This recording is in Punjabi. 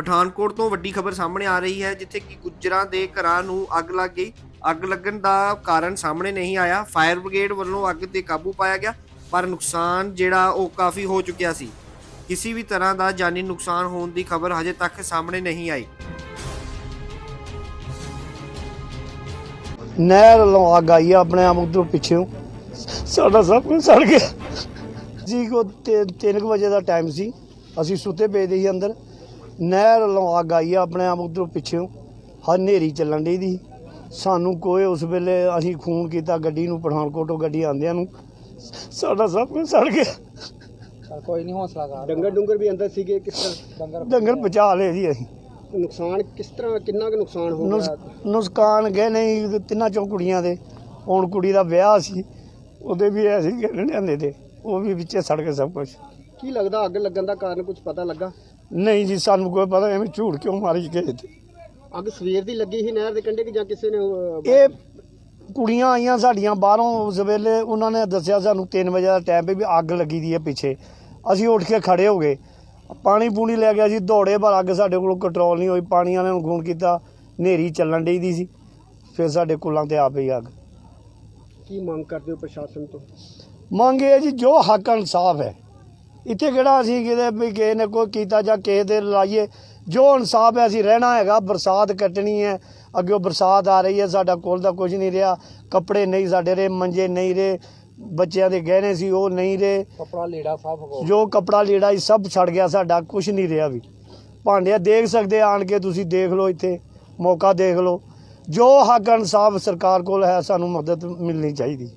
ਪਠਾਨਕੋਟ ਤੋਂ ਵੱਡੀ ਖਬਰ ਸਾਹਮਣੇ ਆ ਰਹੀ ਹੈ, ਜਿੱਥੇ ਕਿ ਗੁੱਜਰਾਂ ਦੇ ਘਰਾਂ ਨੂੰ ਅੱਗ ਲੱਗ ਗਈ। ਅੱਗ ਲੱਗਣ ਦਾ ਕਾਰਨ ਸਾਹਮਣੇ ਨਹੀਂ ਆਇਆ। ਫਾਇਰ ਬ੍ਰਿਗੇਡ ਵੱਲੋਂ ਅੱਗ ਤੇ ਕਾਬੂ ਪਾਇਆ ਗਿਆ, ਪਰ ਨੁਕਸਾਨ ਜਿਹੜਾ ਉਹ ਕਾਫੀ ਹੋ ਚੁੱਕਿਆ ਸੀ। ਕਿਸੇ ਵੀ ਤਰ੍ਹਾਂ ਦਾ ਜਾਨੀ ਨੁਕਸਾਨ ਹੋਣ ਦੀ ਖਬਰ ਹਜੇ ਤੱਕ ਸਾਹਮਣੇ ਨਹੀਂ ਆਈ। ਨਹਿਰ ਵੱਲੋਂ ਅੱਗ ਆਈ ਆ, ਆਪਣੇ ਆਪ ਉਧਰੋਂ ਪਿੱਛੇੋਂ। ਸਾਡਾ ਸਭ ਕੁਝ ਸੜ ਗਿਆ। ਜੀ ਕੋ 3 ਵਜੇ ਦਾ ਟਾਈਮ ਸੀ। ਅਸੀਂ ਸੁੱਤੇ ਪਏ ਦੇ ਸੀ ਅੰਦਰ। ਨਹਿਰ ਵੱਲੋਂ ਅੱਗ ਆਈ ਆ ਆਪਣੇ ਆਪ ਉਧਰੋਂ ਪਿੱਛੇੋਂ। ਹਾਂ ਹਨੇਰੀ ਚੱਲਣ ਡਈ ਦੀ। ਸਾਨੂੰ ਕੋਈ ਉਸ ਵੇਲੇ ਅਸੀਂ ਖੂਨ ਕੀਤਾ ਗੱਡੀ ਨੂੰ ਪਠਾਨਕੋਟੋਂ ਗੱਡੀ ਆਂਦਿਆਂ ਨੂੰ। ਸਾਡਾ ਸਭ ਕੁਝ ਸੜ ਗਿਆ। ਕੋਈ ਨਹੀਂ ਹੌਸਲਾ ਕਰ। ਡੰਗਰ ਡੁੰਗਰ ਵੀ ਅੰਦਰ ਸੀਗੇ ਕਿਸ ਤਰ੍ਹਾਂ? ਡੰਗਰ ਡੰਗਰ ਬਚਾ ਲਏ ਜੀ ਅਸੀਂ। ਨੁਕਸਾਨ ਕਿਸ ਤਰ੍ਹਾਂ ਕਿੰਨਾ ਕੁ ਨੁਕਸਾਨ ਹੋ ਨੁਸ- ਗਿਆ? ਨੁਸਕਾਨ ਗਏ ਨਹੀਂ ਤਿੰਨਾਂ ਚੋਂ ਕੁੜੀਆਂ ਦੇ। ਹੁਣ ਕੁੜੀ ਦਾ ਵਿਆਹ ਸੀ ਉਹਦੇ ਵੀ ਐਸੀ ਗਹਿਣੇ ਲਿਆਂਦੇ ਤੇ। ਉਹ ਵੀ ਵਿੱਚੇ ਸੜ ਗਏ ਸਭ ਕੁਝ ਕੀ ਲੱਗਦਾ ਅੱਗ ਲੱਗਣ ਦਾ ਕਾਰਨ ਕੁਝ ਪਤਾ ਲੱਗਾ? ਨਹੀਂ ਜੀ ਸਾਨੂੰ ਕੋਈ ਪਤਾ ਐਵੇਂ ਝੂਠ ਕਿਉਂ ਮਾਰੀ ਗਏ ਤੇ ਅੱਗ ਸਵੇਰ ਦੀ ਲੱਗੀ ਸੀ ਨਹਿਰ ਦੇ ਕੰਢੇ ਕਿ ਜਾਂ ਕਿਸੇ ਨੇ ਇਹ ਕੁੜੀਆਂ ਆਈਆਂ ਸਾਡੀਆਂ ਬਾਹਰੋਂ ਉਸ ਵੇਲੇ ਉਹਨਾਂ ਨੇ ਦੱਸਿਆ ਸਾਨੂੰ 3 ਵਜੇ ਦਾ ਟਾਈਮ ਵੀ ਅੱਗ ਲੱਗੀ ਦੀ ਹੈ ਪਿੱਛੇ। ਅਸੀਂ ਉੱਠ ਕੇ ਖੜੇ ਹੋ ਗਏ। ਪਾਣੀ ਪੂਣੀ ਲੈ ਗਿਆ ਸੀ ਦੌੜੇ ਪਰ ਅੱਗ ਸਾਡੇ ਕੋਲ ਕੰਟਰੋਲ ਨਹੀਂ ਹੋਈ। ਪਾਣੀ ਵਾਲਿਆਂ ਨੂੰ ਫੋਨ ਕੀਤਾ ਹਨੇਰੀ ਚੱਲਣ ਡਈ ਦੀ ਸੀ। ਫਿਰ ਸਾਡੇ ਕੁੱਲਾਂ ਤੇ ਆ ਪਈ ਅੱਗ। ਕੀ ਮੰਗ ਕਰਦੇ ਹੋ ਪ੍ਰਸ਼ਾਸਨ ਤੋਂ? ਮੰਗ ਇਹ ਹੈ ਜੀ ਜੋ ਹੱਕ ਇਨਸਾਫ ਹੈ ਇੱਥੇ ਕਿਹੜਾ ਅਸੀਂ ਕਿਤੇ ਵੀ ਕਿਸੇ ਨੇ ਕੋਈ ਕੀਤਾ ਜਾਂ ਕਿਸੇ ਦੇ ਲਾਈਏ ਜੋ ਇਨਸਾਫ ਹੈ ਅਸੀਂ ਰਹਿਣਾ ਹੈਗਾ। ਬਰਸਾਤ ਕੱਟਣੀ ਹੈ ਅੱਗੇ ਬਰਸਾਤ ਆ ਰਹੀ ਹੈ ਸਾਡਾ ਕੋਲ ਦਾ ਕੁਝ ਨਹੀਂ ਰਿਹਾ। ਕੱਪੜੇ ਨਹੀਂ ਸਾਡੇ ਰਹੇ ਮੰਜੇ ਨਹੀਂ ਰਹੇ ਬੱਚਿਆਂ ਦੇ ਗਹਿਣੇ ਸੀ ਉਹ ਨਹੀਂ ਰਹੇ। ਕਪੜਾ ਲੀੜਾ ਸਭ ਹੋ ਜੋ ਕਪੜਾ ਲੀੜਾ ਸੀ ਸਭ ਛੜ ਗਿਆ ਸਾਡਾ ਕੁਝ ਨਹੀਂ ਰਿਹਾ ਵੀ। ਭਾਂਡੇ ਦੇਖ ਸਕਦੇ ਆਣ ਕੇ ਤੁਸੀਂ ਦੇਖ ਲਓ ਇੱਥੇ ਮੌਕਾ ਦੇਖ ਲਓ। ਜੋ ਹੱਕ ਇਨਸਾਫ ਸਰਕਾਰ ਕੋਲ ਹੈ ਸਾਨੂੰ ਮਦਦ ਮਿਲਣੀ ਚਾਹੀਦੀ।